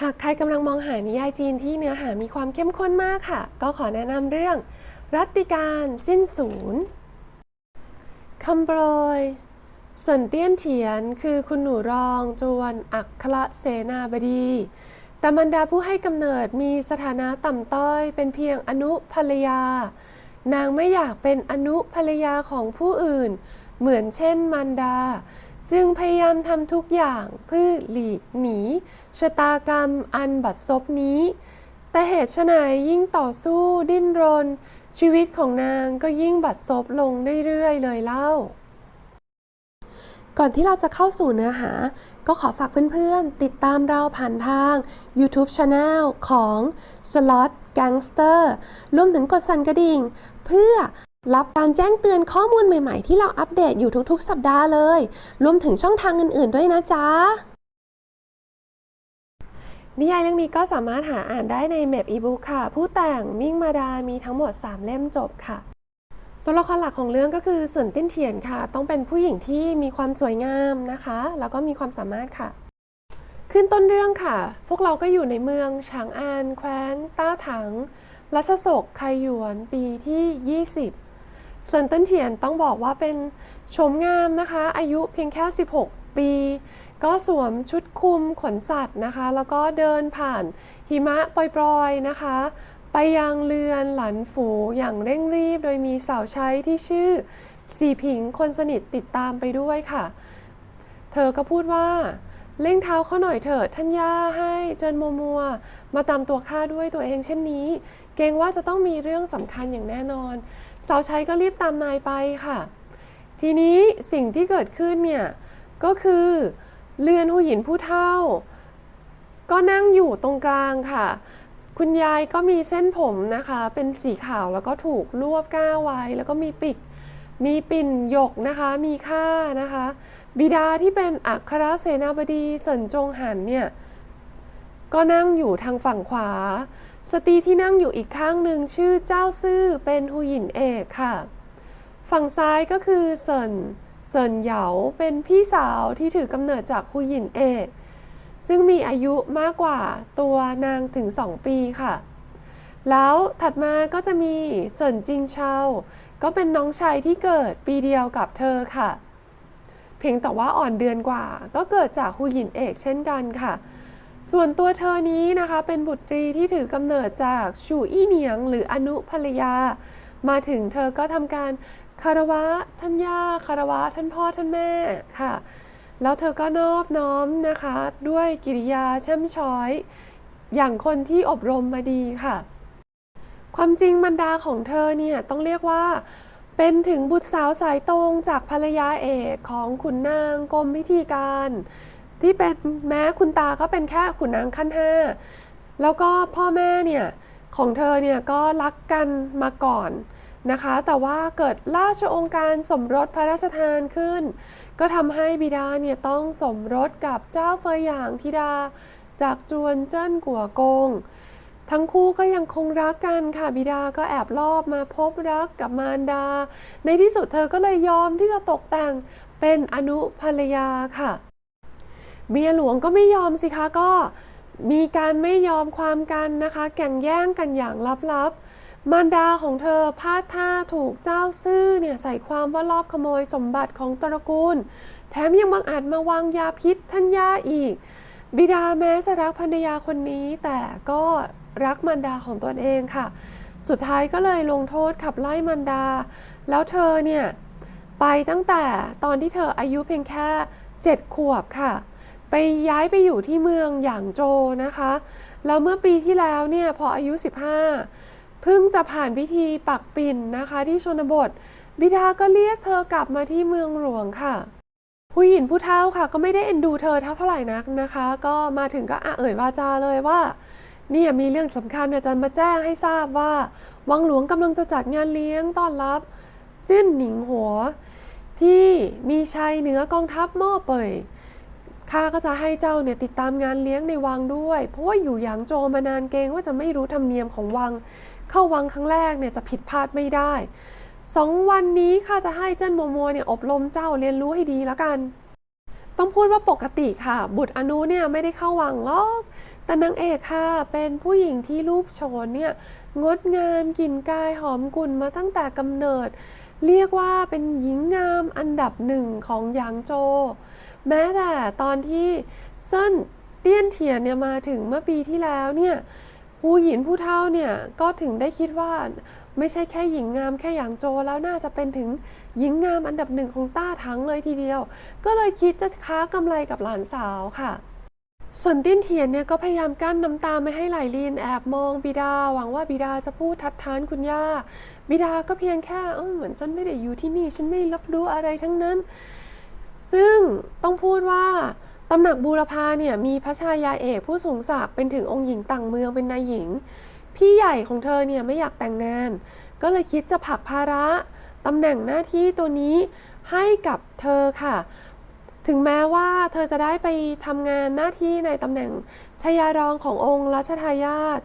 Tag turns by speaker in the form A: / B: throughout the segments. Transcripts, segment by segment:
A: หากใครกำลังมองหานิยายจีนที่เนื้อหามีความเข้มข้นมากค่ะ ก็ขอแนะนำเรื่อง รัตติการสิ้นศูนย์คำโปรยเสินเตี้ยนเถียนคือคุณหนูรองจวนอัครเสนาบดีแต่มันดาผู้ให้กำเนิดมีสถานะต่ำต้อย เป็นเพียงอนุภรรยา นางไม่อยากเป็นอนุภรรยาของผู้อื่น เหมือนเช่นมันดา จึงพยายามทำทุกอย่างเพื่อหลีกหนีชะตากรรมอันบัดซบนี้ แต่เหตุไฉนยิ่งต่อสู้ดิ้นรน ชีวิตของนางก็ยิ่งบัดซบลงเรื่อยๆเลยเล่า ก่อนที่เราจะเข้าสู่เนื้อหา ก็ขอฝากเพื่อนๆ ติดตามเราผ่านทาง YouTube Channel ของ Slot Gangster รวมถึงกดสั่นกระดิ่ง เพื่อ รับการแจ้งเตือนข้อมูลใหม่ๆ ที่เราอัปเดตอยู่ทุกๆ สัปดาห์เลย รวมถึงช่องทางอื่นๆด้วยนะจ๊ะ นิยายเรื่องนี้ก็สามารถหาอ่านได้ในเมพอีบุ๊กค่ะ ผู้แต่งมิ่งมาดา มีทั้งหมด 3 เล่มจบค่ะ ตัวละครหลักของเรื่องก็คือสินติ้นเทียนค่ะ ต้องเป็นผู้หญิงที่มีความสวยงามนะคะ แล้วก็มีความสามารถค่ะ ขึ้นต้นเรื่องค่ะ พวกเราก็อยู่ในเมืองฉางอาน แคว้งต้าถัง รัชศกไคหยวน ปีที่ 20 เซินเติ้นเทียนต้องบอกว่าเป็นโฉมงามนะคะ อายุเพียงแค่ 16 ปี ก็สวมชุดคลุมขนสัตว์นะคะ แล้วก็เดินผ่านหิมะปล่อยๆนะคะ ไปยังเรือนหลันฝูอย่างเร่งรีบ โดยมีสาวใช้ที่ชื่อสีผิงคนสนิทติดตามไปด้วยค่ะ เธอก็พูดว่าเร่งเท้าเขาหน่อยเถิดท่านย่าให้เจินมัวมัวมาตามตัวข้าด้วยตัวเองเช่นนี้ เกรงว่าจะต้องมีเรื่องสำคัญอย่างแน่นอน สาวใช้ก็รีบตามนายไปค่ะ ทีนี้สิ่งที่เกิดขึ้นเนี่ย ก็คือเรือนหูหยินผู้เฒ่า ก็นั่งอยู่ตรงกลางค่ะ คุณยายก็มีเส้นผมนะคะ เป็นสีขาวแล้วก็ถูกรวบก้าวไว้ แล้วก็มีปิกมีปิ่นหยกนะคะ มีค่านะคะ บิดาที่เป็นอัครเสนาบดีเสินจงหันเนี่ย ก็นั่งอยู่ทางฝั่งขวา สตรีที่นั่งอยู่อีกข้างหนึ่งชื่อเจ้าซื่อเป็นหูหยินเอกค่ะ ฝั่งซ้ายก็คือเซินเซินเหยาเป็นพี่สาวที่ถือกำเนิดจากหูหยินเอก ซึ่งมีอายุมากกว่าตัวนางถึง2ปีค่ะ แล้วถัดมาก็จะมีเซินจิงเชาก็เป็นน้องชายที่เกิดปีเดียวกับเธอค่ะ เพียงแต่ว่าอ่อนเดือนกว่า ก็เกิดจากฮูหยินเอกเช่นกันค่ะ ส่วนตัวเธอนี้นะคะเป็นบุตรีที่ถือกำเนิดจากชูอี้เหนียงหรืออนุภรรยา มาถึงเธอก็ทำการคารวะท่านย่าคารวะท่านพ่อท่านแม่ค่ะ แล้วเธอก็นอบน้อมนะคะ ด้วยกิริยาแช่มช้อย อย่างคนที่อบรมมาดีค่ะ ความจริงมันดาของเธอเนี่ยต้องเรียกว่า เป็นถึงบุตรสาวสายตรงจากภรรยาเอกของขุนนางกรมพิธีการ ที่เป็นแม้คุณตาก็เป็นแค่ขุนนางขั้นห้าแล้วก็พ่อแม่เนี่ยของเธอเนี่ยก็รักกันมาก่อนนะคะ แต่ว่าเกิดราชองค์การสมรสพระราชทานขึ้น ก็ทำให้บิดาเนี่ยต้องสมรสกับเจ้าเฟยหยางธิดา จากจวนเจิ้นกัวกง ทั้งคู่ก็ยังคงรักกันค่ะบิดาก็แอบลอบมาพบรักกับมารดา ในที่สุดเธอก็เลยยอมที่จะตกแต่งเป็นอนุภรรยาค่ะ เมียหลวงก็ไม่ยอมสิคะก็มีการไม่ยอมความกันนะคะ แก่งแย่งกันอย่างลับๆ มารดาของเธอพลาดท่าถูกเจ้าซื่อเนี่ยใส่ความว่าลอบขโมยสมบัติของตระกูล แถมยังบังอาจมาวางยาพิษท่านย่าอีก บิดาแม้จะรักภรรยาคนนี้ แต่ก็รักมารดาของตนเองค่ะ สุดท้ายก็เลยลงโทษขับไล่มารดา แล้วเธอเนี่ยไปตั้งแต่ตอนที่เธออายุเพียงแค่ 7 ขวบค่ะ ไปย้ายไปอยู่ที่เมืองหยางโจนะคะ แล้วเมื่อปีที่แล้วเนี่ยพออายุ 15 เพิ่งจะผ่านพิธีปักปิ่นนะคะ ที่ชนบท บิดาก็เรียกเธอกลับมาที่เมืองหลวงค่ะ ผู้หญิงผู้เฒ่าค่ะ ก็ไม่ได้เอ็นดูเธอเท่าเท่าไหร่นักนะคะ ก็มาถึงก็อะเอ่ยวาจาเลยว่าเนี่ยมีเรื่องสำคัญเนี่ยจะมาแจ้งให้ทราบว่า วังหลวงกำลังจะจัดงานเลี้ยงต้อนรับ จิ้นหนิงหัว ที่มีชัยเหนือกองทัพม้อเป่ย ข้าก็จะให้เจ้าเนี่ยติดตามงานเลี้ยงในวังด้วย เพราะว่าอยู่หยางโจมานานเกรงว่าจะไม่รู้ธรรมเนียมของวัง เข้าวังครั้งแรกเนี่ยจะผิดพลาดไม่ได้สองวันนี้ข้าจะให้เจิ้นมัวมัวเนี่ยอบรมเจ้าเรียนรู้ให้ดีแล้วกัน ต้องพูดว่าปกติค่ะ บุตรอนุเนี่ยไม่ได้เข้าวังหรอกแต่นางเอกค่ะเป็นผู้หญิงที่รูปโฉนเนี่ยงดงามกลิ่นกายหอมกุ่นมาตั้งแต่กำเนิด เรียกว่าเป็นหญิงงามอันดับหนึ่งของหยางโจว แม้แต่ตอนที่เซินเตี้ยนเถียนเนี่ยมาถึงเมื่อปีที่แล้วเนี่ยผู้หญิงผู้เฒ่าเนี่ยก็ถึงได้คิดว่าไม่ใช่แค่หญิงงามแค่หยางโจแล้วน่าจะเป็นถึงหญิงงามอันดับหนึ่งของต้าทั้งเลยทีเดียว ก็เลยคิดจะค้ากำไรกับหลานสาวค่ะ ส่วนติ้นเทียนเนี่ยก็พยายามกั้นน้ำตาไม่ให้ไหลลินแอบมองบิดา หวังว่าบิดาจะพูดทัดทานคุณย่า บิดาก็เพียงแค่เหมือนฉันไม่ได้อยู่ที่นี่ ฉันไม่รับรู้อะไรทั้งนั้น ซึ่งต้องพูดว่าตำหนักบูรพาเนี่ยมีพระชายาเอกผู้สูงศักดิ์เป็นถึงองค์หญิงต่างเมืองเป็นนายหญิง พี่ใหญ่ของเธอเนี่ยไม่อยากแต่งงาน ก็เลยคิดจะผลักภาระตำแหน่งหน้าที่ตัวนี้ให้กับเธอค่ะ ถึงแม้ว่าเธอจะได้ไปทำงานหน้าที่ในตำแหน่งชายารองขององค์รัชทายาท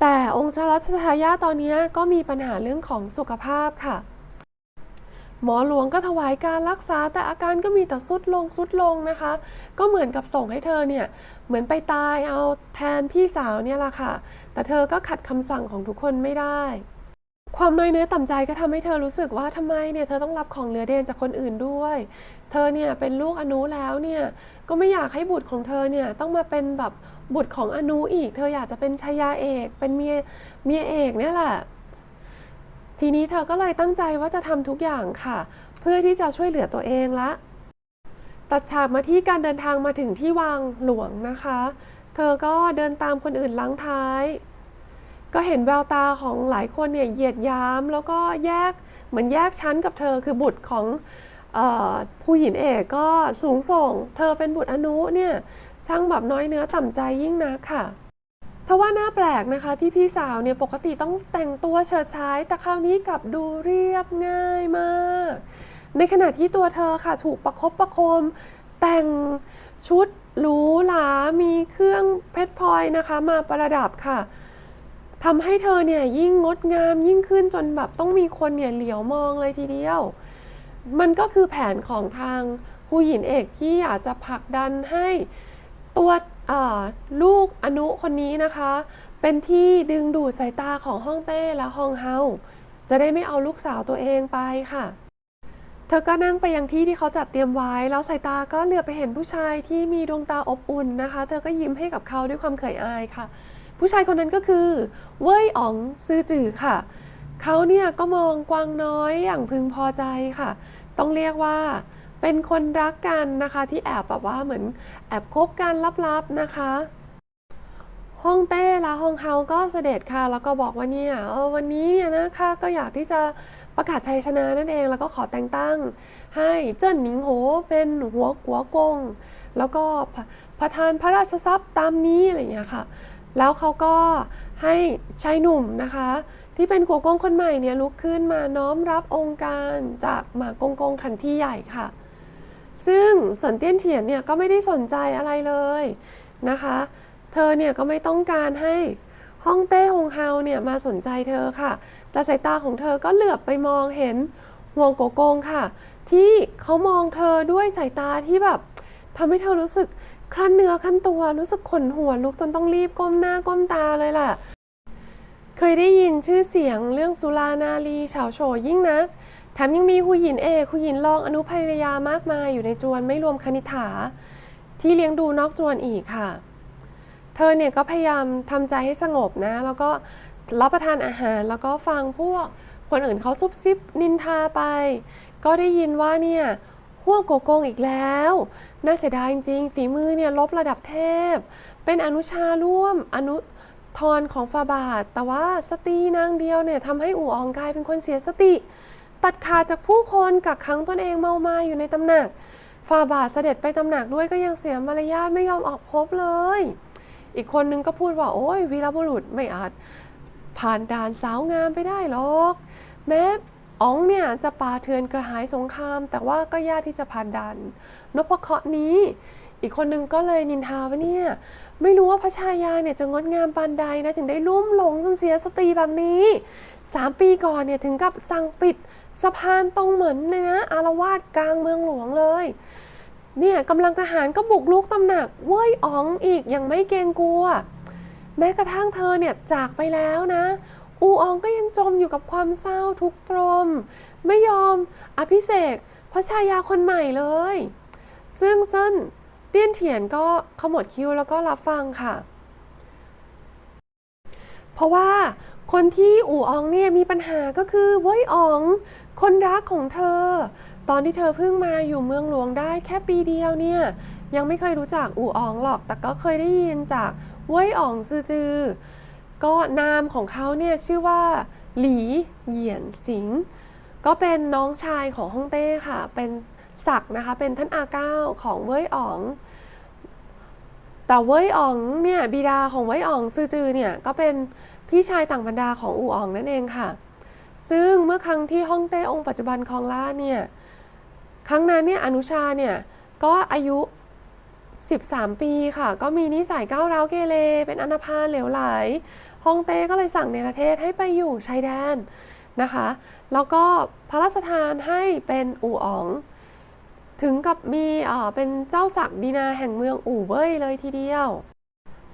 A: แต่องค์รัชทายาทตอนนี้ก็มีปัญหาเรื่องของสุขภาพค่ะ หมอหลวงก็ถวายการรักษาแต่อาการก็มีแต่สุดลงสุดลงนะคะ ก็เหมือนกับส่งให้เธอเนี่ยเหมือนไปตายเอาแทนพี่สาวเนี่ยละค่ะ แต่เธอก็ขัดคำสั่งของทุกคนไม่ได้ ความน้อยเนื้อต่ำใจก็ทำให้เธอรู้สึกว่าทำไมเนี่ยเธอต้องรับของเหลือเดนจากคนอื่นด้วย เธอเนี่ยเป็นลูกอนุแล้วเนี่ยก็ไม่อยากให้บุตรของเธอเนี่ยต้องมาเป็นแบบบุตรของอนุอีก เธออยากจะเป็นชายาเอก เป็นเมียเมียเอกเนี่ยแหละ ทีนี้เธอก็เลยตั้งใจว่าจะทำทุกอย่างค่ะ เพื่อที่จะช่วยเหลือตัวเองละตัดฉากมาที่การเดินทางมาถึงที่วังหลวงนะคะ เธอก็เดินตามคนอื่นลังท้าย ก็เห็นแววตาของหลายคนเนี่ยเหยียดยามแล้วก็แยกเหมือนแยกชั้นกับเธอคือบุตรของออผู้หญิงเอกก็สูงส่ง เธอเป็นบุตรอนุเนี่ยช่างแบบน้อยเนื้อต่ำใจยิ่งนักค่ะ ทว่าน่าแปลกนะคะที่พี่สาวเนี่ยปกติต้องแต่งตัวเฉิดฉายแต่คราวนี้กลับดูเรียบง่ายมาก ในขณะที่ตัวเธอค่ะถูกประคบประโคม แต่งชุดหรูหรา มีเครื่องเพชรพลอยนะคะมาประดับค่ะทำให้เธอเนี่ยยิ่งงดงามยิ่งขึ้นจนแบบต้องมีคนเนี่ยเหลียวมองเลยทีเดียว มันก็คือแผนของทางผู้หญิงเอกที่อยากจะผลักดันให้ตัว ลูกอนุคนนี้นะคะ เป็นที่ดึงดูดสายตาของฮ่องเต้และฮองเฮาจะได้ไม่เอาลูกสาวตัวเองไปค่ะ เธอก็นั่งไปยังที่ที่เขาจัดเตรียมไว้ แล้วสายตาก็เหลือบไปเห็นผู้ชายที่มีดวงตาอบอุ่นนะคะ เธอก็ยิ้มให้กับเขาด้วยความเขยอายค่ะ ผู้ชายคนนั้นก็คือ เว่ยอ๋องซือจือค่ะ เขาเนี่ยก็มองกวางน้อยอย่างพึงพอใจค่ะ ต้องเรียกว่า เป็นคนรักกันนะคะ ที่แอบแบบว่าเหมือนแอบคบกันลับๆนะคะฮ่องเต้และฮ่องเฮาก็เสด็จค่ะ แล้วก็บอกว่าเนี่ยเออวันนี้เนี่ยนะข้าก็อยากที่จะประกาศชัยชนะนั่นเอง แล้วก็ขอแต่งตั้ง ให้เจิ้นหนิงโหเป็นหัวกัวกง แล้วก็พระประธานพระราชทรัพย์ตามนี้อะไรอย่างเงี้ยค่ะ แล้วเขาก็ให้ชายหนุ่มนะคะ ที่เป็นกัวกงคนใหม่เนี่ยลุกขึ้นมาน้อมรับองค์การจากหมากงกงขันที่ใหญ่ค่ะ ซึ่งสินเตี้ยนเถียนเนี่ยก็ไม่ได้สนใจอะไรเลยนะคะ เธอเนี่ยก็ไม่ต้องการให้ฮ่องเต้ฮงเฮาเนี่ยมาสนใจเธอค่ะ แต่สายตาของเธอก็เหลือบไปมองเห็นห่วงโกโกงค่ะ ที่เขามองเธอด้วยสายตาที่แบบทำให้เธอรู้สึกคลั่นเนื้อคลั่นตัวรู้สึกขนหัวลุกจนต้องรีบก้มหน้าก้มตาเลยล่ะ เคยได้ยินชื่อเสียงเรื่องสุรานารีเฉาโฉยิ่งนัก แถมยังมีหูหยินเอกหูหยินรองอนุภรรยามากมายอยู่ในจวนไม่รวมคณิษฐา ที่เลี้ยงดูนอกจวนอีกค่ะ เธอเนี่ยก็พยายามทำใจให้สงบนะ แล้วก็รับประทานอาหารแล้วก็ฟังพวกคนอื่นเขาซุบซิบนินทาไป ก็ได้ยินว่าเนี่ยห่วงโกโกงอีกแล้ว น่าเสียดายจริงๆ ฝีมือเนี่ยลบระดับเทพ เป็นอนุชาร่วมอนุทรของฟาบาท แต่ว่าสตีนางเดียวเนี่ยทำให้อู่อองกลายเป็นคนเสียสติ ตัดขาดจากผู้คนกักขังตนเองเมามาอยู่ในตำหนักฟาบาทเสด็จไปตำหนักด้วยก็ยังเสียมารยาทไม่ยอมออกพบเลย อีกคนนึงก็พูดว่า โอ้ยวีรบุรุษไม่อาจ ผ่านด่านสาวงามไปได้หรอก แม้อ๋องเนี่ยจะป่าเถื่อนกระหายสงคราม แต่ว่าก็ยากที่จะผ่านด่านนพเคราะห์นี้ อีกคนนึงก็เลยนินทาว่าเนี่ย ไม่รู้ว่าพระชายาเนี่ยจะงดงามปานใดนะถึงได้ลุ่มหลงจนเสียสติแบบนี้สามปีก่อนเนี่ยถึงกับสั่งปิดสะพานตรงเหมือนเลยนะอารวาสกลางเมืองหลวงเลยเนี่ยกำลังทหารก็บุกลุกตำหนักเว้ยอ๋องอีกอยังไม่เกรงกลัว แม้กระทั่งเธอเนี่ยจากไปแล้วนะ อูอองก็ยังจมอยู่กับความเศร้าทุกข์ตรม ไม่ยอมอภิเษกพระชายาคนใหม่เลย ซึ่งเซิน เตี้ยนเถียนก็ขมวดคิ้วแล้วก็รับฟังค่ะ เพราะว่าคนที่อู่อองเนี่ยมีปัญหาก็คือเว้ยออง คนรักของเธอ ตอนที่เธอเพิ่งมาอยู่เมืองหลวงได้แค่ปีเดียวเนี่ย ยังไม่เคยรู้จักอู่อองหรอก แต่ก็เคยได้ยินจากเว้ยอองซือจือ ก็นามของเขาเนี่ยชื่อว่า หลีเหยียนสิง ก็เป็นน้องชายของฮ่องเต้ค่ะ เป็นศักด์นะคะ เป็นท่านอาเก้าของเว้ยอ๋อง แต่เว้ยอ๋องเนี่ยบิดาของเว้ยอ๋องซื่อจือเนี่ยก็เป็นพี่ชายต่างบรรดาของอู่อ๋องนั่นเองค่ะ ซึ่งเมื่อครั้งที่ฮ่องเต้องค์ปัจจุบันคองราเนี่ยครั้งนั้นเนี่ยอนุชาเนี่ยก็อายุ 13 ปีค่ะ ก็มีนิสัยก้าวร้าวเกเรเป็นอนาพาเหลวไหลฮ่องเต้ก็เลยสั่งในประเทศให้ไปอยู่ชายแดนนะคะ แล้วก็พระราชทานให้เป็นอู่อ๋อง ถึงกับมีเป็นเจ้าศักดินาแห่งเมืองอู่เว่ยเลยทีเดียว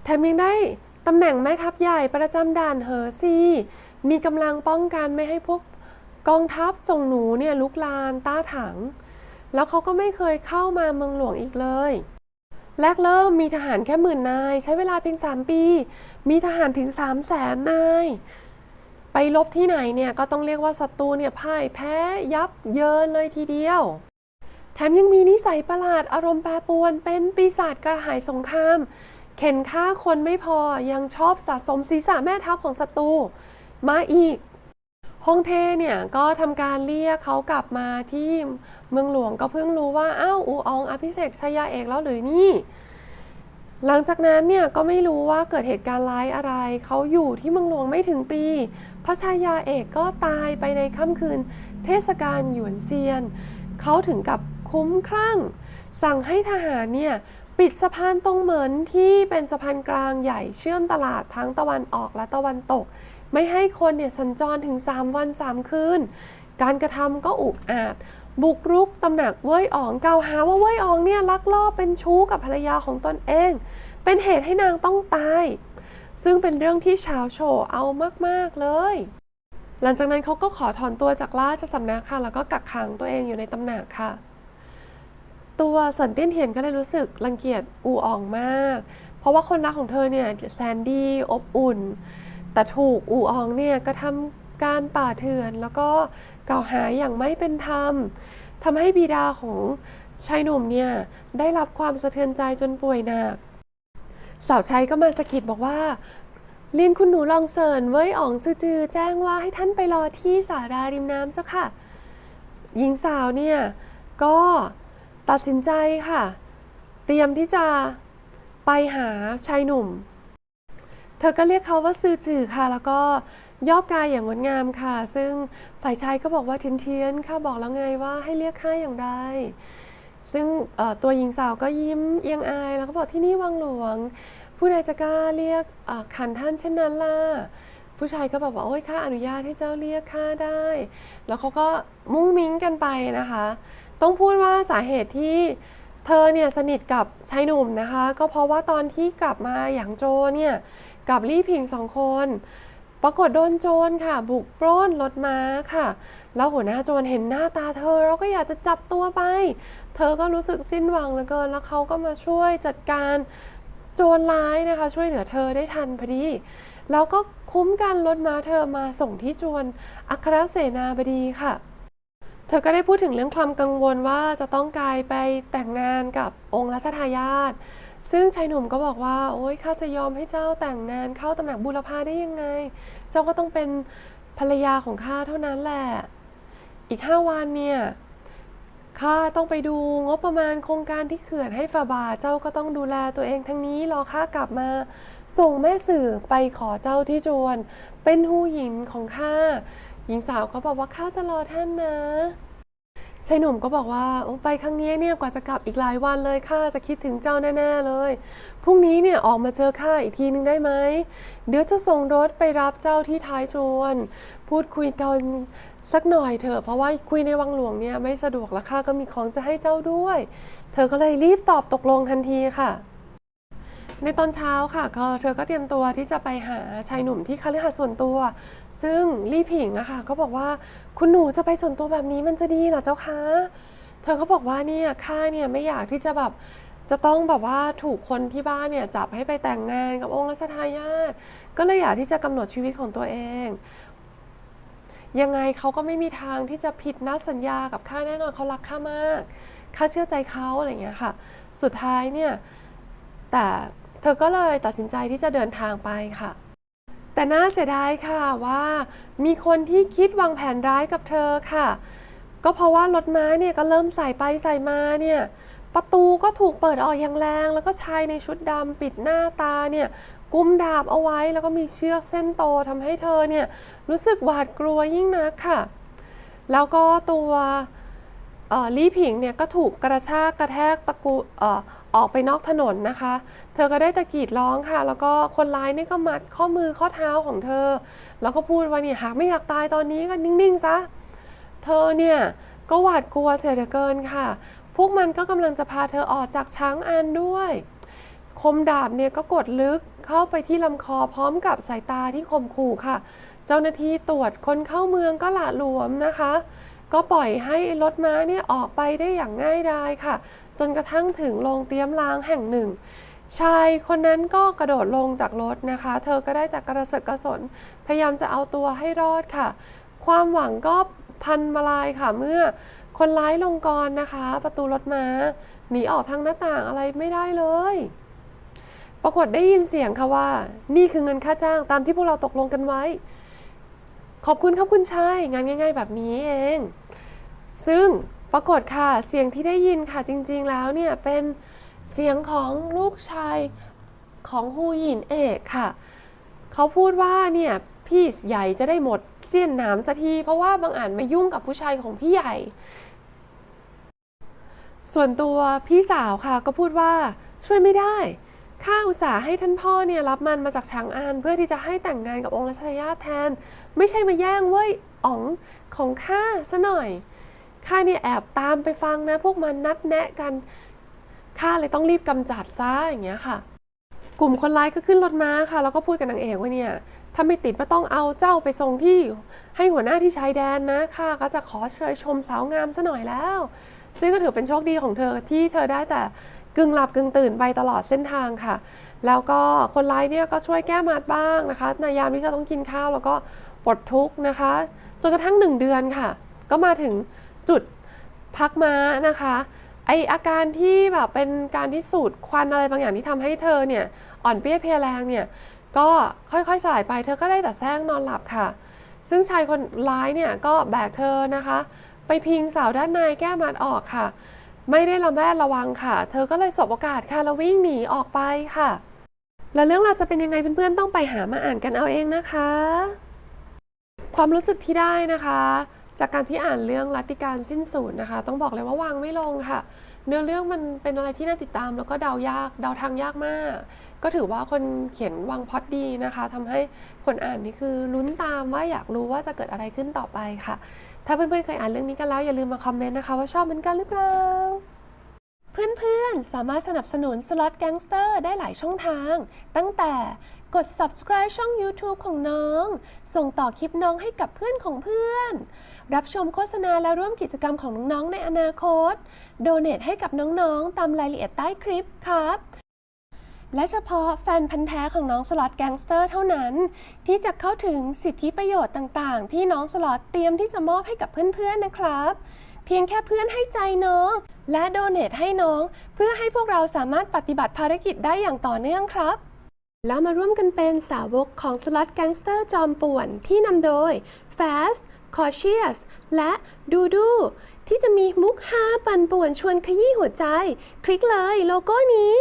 A: แถมยังได้ตำแหน่งแม่ทัพใหญ่ประจำด่านเหอซี มีกำลังป้องกันไม่ให้พวกกองทัพส่งหนูเนี่ยลุกลานต้าถัง แล้วเขาก็ไม่เคยเข้ามาเมืองหลวงอีกเลย แรกเริ่มมีทหารแค่หมื่นนาย ใช้เวลาเพียง 3 ปี มีทหารถึง 3 0 0แสนนาย ไปลบที่ไหนเนี่ยก็ต้องเรียกว่าศัตรูเนี่ยพ่ายแพ้ยับเยินเลยทีเดียว มยังมีนิสัยประหลาดอารมณ์แปรปรวน เป็นปีศาจกระหายสงคราม เข็นฆ่าคนไม่พอยังชอบสะสมศีรษะแม่ทัพของศัตรูมาอีกฮองเต้เนี่ยก็ทำการเรียกเขากลับมาที่เมืองหลวงก็เพิ่งรู้ว่าอ้าวอูอองอภิเษกชายาเอกแล้วหรือนี่ หลังจากนั้นเนี่ยก็ไม่รู้ว่าเกิดเหตุการณ์ร้ายอะไร เขาอยู่ที่เมืองหลวงไม่ถึงปี พระชายาเอกก็ตายไปในค่ำคืนเทศกาลหยวนเซียน เขาถึงกับ คุ้มคลั่ง สั่งให้ทหารเนี่ยปิดสะพานตรงเหมือนที่เป็นสะพานกลางใหญ่เชื่อมตลาดทั้งตะวันออกและตะวันตก ไม่ให้คนเนี่ยสัญจรถึง 3 วัน 3 คืน การกระทำก็อุกอาจ บุกรุกตำหนักเว้ยอ๋องกล่าวหาว่าเว้ยอ๋องเนี่ยลักลอบเป็นชู้กับภรรยาของตนเอง เป็นเหตุให้นางต้องตาย ซึ่งเป็นเรื่องที่ชาวโชเอามากๆเลย หลังจากนั้นเขาก็ขอถอนตัวจากราชสำนักค่ะแล้วก็กักขังตัวเองอยู่ในตำหนักค่ะ ตัวสินเตี้ยนเทียนก็เลยรู้สึกรังเกียจอูอ่องมาก เพราะว่าคนรักของเธอเนี่ยแซนดี้อบอุ่น แต่ถูกอูอองเนี่ยกระทำการป่าเถื่อน แล้วก็กล่าวหาอย่างไม่เป็นธรรมทำให้บิดาของชายหนุ่มเนี่ยได้รับความสะเทือนใจจนป่วยหนัก สาวใช้ก็มาสะกิดบอกว่าเรียนคุณหนูลองเซิร์นเว้ยอ๋องซือจือ แจ้งว่าให้ท่านไปรอที่สาราริมน้ำเจ้าค่ะ หญิงสาวเนี่ยก็ ตัดสินใจค่ะ เตรียมที่จะไปหาชายหนุ่ม เธอก็เรียกเขาว่าซือจือค่ะ แล้วก็ย่อกายอย่างงดงามค่ะ ซึ่งฝ่ายชายก็บอกว่าเทียนเทียนค่ะบอกแล้วไงว่าให้เรียกข้าอย่างไร ซึ่งตัวหญิงสาวก็ยิ้มเอียงอาย แล้วก็บอกที่นี่วังหลวง ผู้ใดจะกล้าเรียกขันท่านเช่นนั้นล่ะผู้ชายก็บอกว่าโอ้ยข้าอนุญาตให้เจ้าเรียกข้าได้ แล้วเขาก็มุ้งมิ้งกันไปนะคะ ต้องพูดว่าสาเหตุที่เธอเนี่ยสนิทกับชายหนุ่มนะคะ ก็เพราะว่าตอนที่กลับมาอย่างโจเนี่ยกับลี่ผิงสองคน ปรากฏโดนโจรค่ะ บุกปล้นรถม้าค่ะ แล้วหัวหน้าโจรเห็นหน้าตาเธอแล้วก็อยากจะจับตัวไป เธอก็รู้สึกสิ้นหวังเหลือเกิน แล้วเขาก็มาช่วยจัดการโจรร้ายนะคะ ช่วยเหลือเธอได้ทันพอดีแล้วก็คุ้มกันรถม้าเธอมาส่งที่จวนอัครเสนาบดีค่ะ เธอก็ได้พูดถึงเรื่องความกังวลว่าจะต้องกลายไปแต่งงานกับองค์รัชทายาทซึ่งชายหนุ่มก็บอกว่า โอ๊ยข้าจะยอมให้เจ้าแต่งงานเข้าตำหนักบุรพาได้ยังไง เจ้าก็ต้องเป็นภรรยาของข้าเท่านั้นแหละ อีกห้าวันเนี่ยข้าต้องไปดูงบประมาณโครงการที่เขื่อนให้ฝาบาทเจ้าก็ต้องดูแลตัวเองทั้งนี้รอข้ากลับมา ส่งแม่สื่อไปขอเจ้าที่จวน เป็นหูหญิงของข้า หญิงสาวก็บอกว่าข้าจะรอท่านนะชายหนุ่มก็บอกว่าไปครั้งนี้เนี่ยกว่าจะกลับอีกหลายวันเลยข้าจะคิดถึงเจ้าแน่ๆเลยพรุ่งนี้เนี่ยออกมาเจอข้าอีกทีนึงได้ไหมเดี๋ยวจะส่งรถไปรับเจ้าที่ท้ายจวน พูดคุยกันสักหน่อยเถอะเพราะว่าคุยในวังหลวงเนี่ยไม่สะดวกและข้าก็มีของจะให้เจ้าด้วย เธอก็เลยรีบตอบตกลงทันทีค่ะ ในตอนเช้าค่ะก็เธอก็เตรียมตัวที่จะไปหาชายหนุ่มที่คฤหาสน์ส่วนตัว ซึ่งลี่ผิงอะค่ะก็บอกว่าคุณหนูจะไปส่วนตัวแบบนี้มันจะดีเหรอเจ้าคะเธอก็บอกว่าเนี่ยข้าเนี่ยไม่อยากที่จะแบบจะต้องแบบว่าถูกคนที่บ้านเนี่ยจับให้ไปแต่งงานกับองค์รัชทายาทก็เลยอยากที่จะกำหนดชีวิตของตัวเอง ยังไงเขาก็ไม่มีทางที่จะผิดนัดสัญญากับข้าแน่นอนเขารักข้ามากข้าเชื่อใจเขาอะไรอย่างเงี้ยค่ะ สุดท้ายเนี่ยแต่เธอก็เลยตัดสินใจที่จะเดินทางไปค่ะ แต่น่าเสียดายค่ะว่ามีคนที่คิดวางแผนร้ายกับเธอค่ะ ก็เพราะว่ารถม้าเนี่ยก็เริ่มใส่ไปใส่มาเนี่ยประตูก็ถูกเปิดออกอย่างแรง แล้วก็ชายในชุดดำปิดหน้าตาเนี่ยกุมดาบเอาไว้แล้วก็มีเชือกเส้นโตทำให้เธอเนี่ยรู้สึกหวาดกลัวยิ่งนักค่ะ แล้วก็ตัวลี่ผิงเนี่ยก็ถูกกระชากกระแทกตะกู ออกไปนอกถนนนะคะ เธอก็ได้ตะกีดร้องค่ะ แล้วก็คนร้ายนี่ก็มัดข้อมือข้อเท้าของเธอ แล้วก็พูดว่าเนี่ยหากไม่อยากตายตอนนี้ก็นิ่งๆซะ เธอเนี่ยก็หวาดกลัวเสียเหลือเกินค่ะ พวกมันก็กำลังจะพาเธอออกจากช้างอันด้วย คมดาบเนี่ยก็กดลึกเข้าไปที่ลำคอพร้อมกับสายตาที่คมขู่ค่ะ เจ้าหน้าที่ตรวจคนเข้าเมืองก็หละหลวมนะคะ ก็ปล่อยให้รถม้าเนี่ยออกไปได้อย่างง่ายดายค่ะ จนกระทั่งถึงโรงเตรียมล้างแห่งหนึ่ง ชายคนนั้นก็กระโดดลงจากรถนะคะ เธอก็ได้แต่กระเสกกระสน พยายามจะเอาตัวให้รอดค่ะ ความหวังก็พันมาลายค่ะเมื่อคนร้ายลงกรนะคะ ประตูรถม้าหนีออกทางหน้าต่างอะไรไม่ได้เลย ปรากฏได้ยินเสียงค่ะว่า นี่คือเงินค่าจ้างตามที่พวกเราตกลงกันไว้ ขอบคุณครับคุณชายงานง่าย ๆ แบบนี้เอง ซึ่ง ปรากฏค่ะเสียงที่ได้ยินค่ะจริงๆแล้วเนี่ยเป็นเสียงของลูกชายของฮูหยินเอกค่ะ เขาพูดว่าเนี่ยพี่ใหญ่จะได้หมดเสี้ยนนามสักที เพราะว่าบางอ่านมายุ่งกับผู้ชายของพี่ใหญ่ ส่วนตัวพี่สาวค่ะก็พูดว่าช่วยไม่ได้ข้าอุตส่าห์ให้ท่านพ่อเนี่ยรับมันมาจากช้างอานเพื่อที่จะให้แต่งงานกับองค์รัชทายาทแทน ไม่ใช่มาแย่งเว้ยอ๋องของข้าซะหน่อย ข้าเนี่ยแอบตามไปฟังนะ พวกมันนัดแนะกันข้าเลยต้องรีบกำจัดซะอย่างเงี้ยค่ะ กลุ่มคนร้ายก็ขึ้นรถม้าค่ะ แล้วก็พูดกับนางเอกว่าเนี่ยถ้าไม่ติดไม่ต้องเอาเจ้าไปส่งที่ให้หัวหน้าที่ชายแดนนะข้าก็จะขอเชยชมสาวงามซะหน่อยแล้ว ซึ่งก็ถือเป็นโชคดีของเธอที่เธอได้แต่กึ่งหลับกึ่งตื่นไปตลอดเส้นทางค่ะ แล้วก็คนร้ายเนี่ยก็ช่วยแก้มัดบ้างนะคะในยามที่เธอต้องกินข้าวแล้วก็ปลดทุกข์นะคะ จนกระทั่งหนึ่งเดือนค่ะ ก็มาถึง จุดพักม้านะคะไออาการที่แบบเป็นการที่สูดควันอะไรบางอย่างที่ทำให้เธอเนี่ยอ่อนเปรี้ยเพลียแรงเนี่ยก็ค่อยๆสลายไปเธอก็ได้แต่แซงนอนหลับค่ะ ซึ่งชายคนร้ายเนี่ยก็แบกเธอนะคะ ไปพิงเสาด้านในแก้มัดออกค่ะ ไม่ได้ระแวดระวังค่ะ เธอก็เลยสบโอกาสค่ะแล้ววิ่งหนีออกไปค่ะ แล้วเรื่องราวจะเป็นยังไงเพื่อนๆต้องไปหามาอ่านกันเอาเองนะคะ ความรู้สึกที่ได้นะคะ จากการที่อ่านเรื่องรัติการสิ้นสูญนะคะ ต้องบอกเลยว่าวางไม่ลงค่ะ เนื้อเรื่องมันเป็นอะไรที่น่าติดตาม แล้วก็เดายากเดาทางยากมาก ก็ถือว่าคนเขียนวางพอดดีนะคะทำให้คนอ่านนี่คือลุ้นตามว่าอยากรู้ว่าจะเกิดอะไรขึ้นต่อไปค่ะ ถ้าเพื่อนๆเคยอ่านเรื่องนี้กันแล้วอย่าลืมมาคอมเมนต์นะคะว่าชอบเหมือนกันหรือเปล่าเพื่อนๆ สามารถสนับสนุนสล็อตแก๊งสเตอร์ได้หลายช่องทาง ตั้งแต่กด subscribe ช่อง YouTube ของน้อง ส่งต่อคลิปน้องให้กับเพื่อนของเพื่อน รับชมโฆษณาและร่วมกิจกรรมของน้องๆในอนาคต โดเน a t ให้กับน้องๆ ตามรายละเอียดใต้คลิปครับและเฉพาะแฟนพันธ์แท้ของน้องสล็อตแก๊งสเตอร์เท่านั้น ที่จะเข้าถึงสิทธิประโยชน์ต่างๆ ที่น้องสล็อตเตรียมที่จะมอบให้กับเพื่อนๆนะครับ เพียงแค่เพื่อนให้ใจน้อง และโดเน a t ให้น้อง เพื่อให้พวกเราสามารถปฏิบัติภารกิจได้อย่างต่อเนื่องครับ แล้วมาร่วมกันเป็นสาวกของสล็อตแก๊งสเตอร์จอมป่วนที่นำโดย Fast Cautious และดูดูที่จะมีมุกฮาปั่นป่วนชวนขยี้หัวใจ คลิกเลยโลโก้นี้